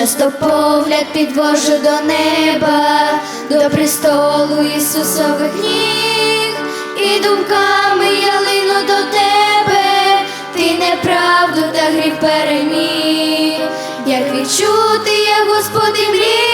Часто погляд підвожу до неба, до престолу Ісусових ніг, і думками я лину до тебе, ти неправду та гріх переміг. Як відчути я, Господи, мрію,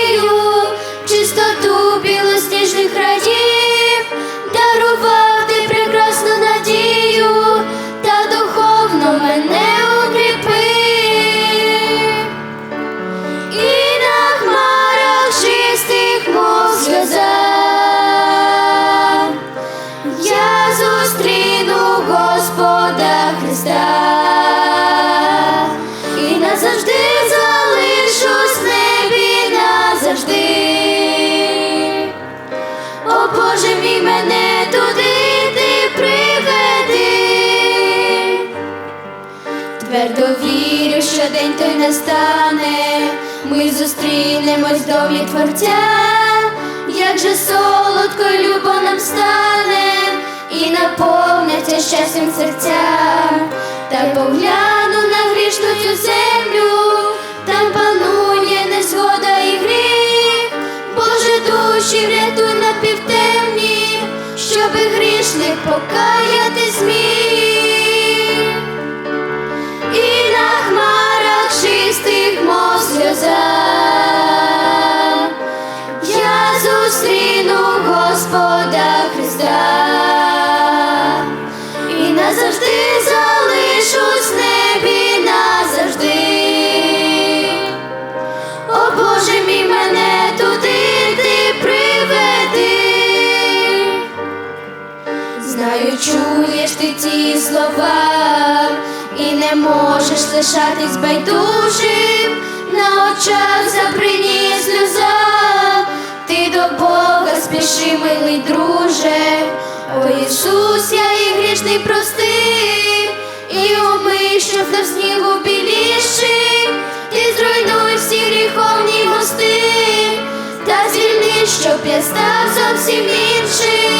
Твердо вірю, що день той настане, ми зустрінемось в домі Творця, як же солодко любо нам стане, і наповняться щастям серця, та погляну на грішну цю землю, там панує незгода і гріх, Боже душі врятуй на півтемні, щоби грішник покаяти чуєш ти ці слова, і не можеш лишатись байдужим, на очах заприніє сльоза, ти до Бога спіши, милий друже, о Ісус, я і грішний прости, і умий, щоб на снігу біліший, ти зруйнуй всі гріховні мости, та звільни, щоб я став зовсім іншим.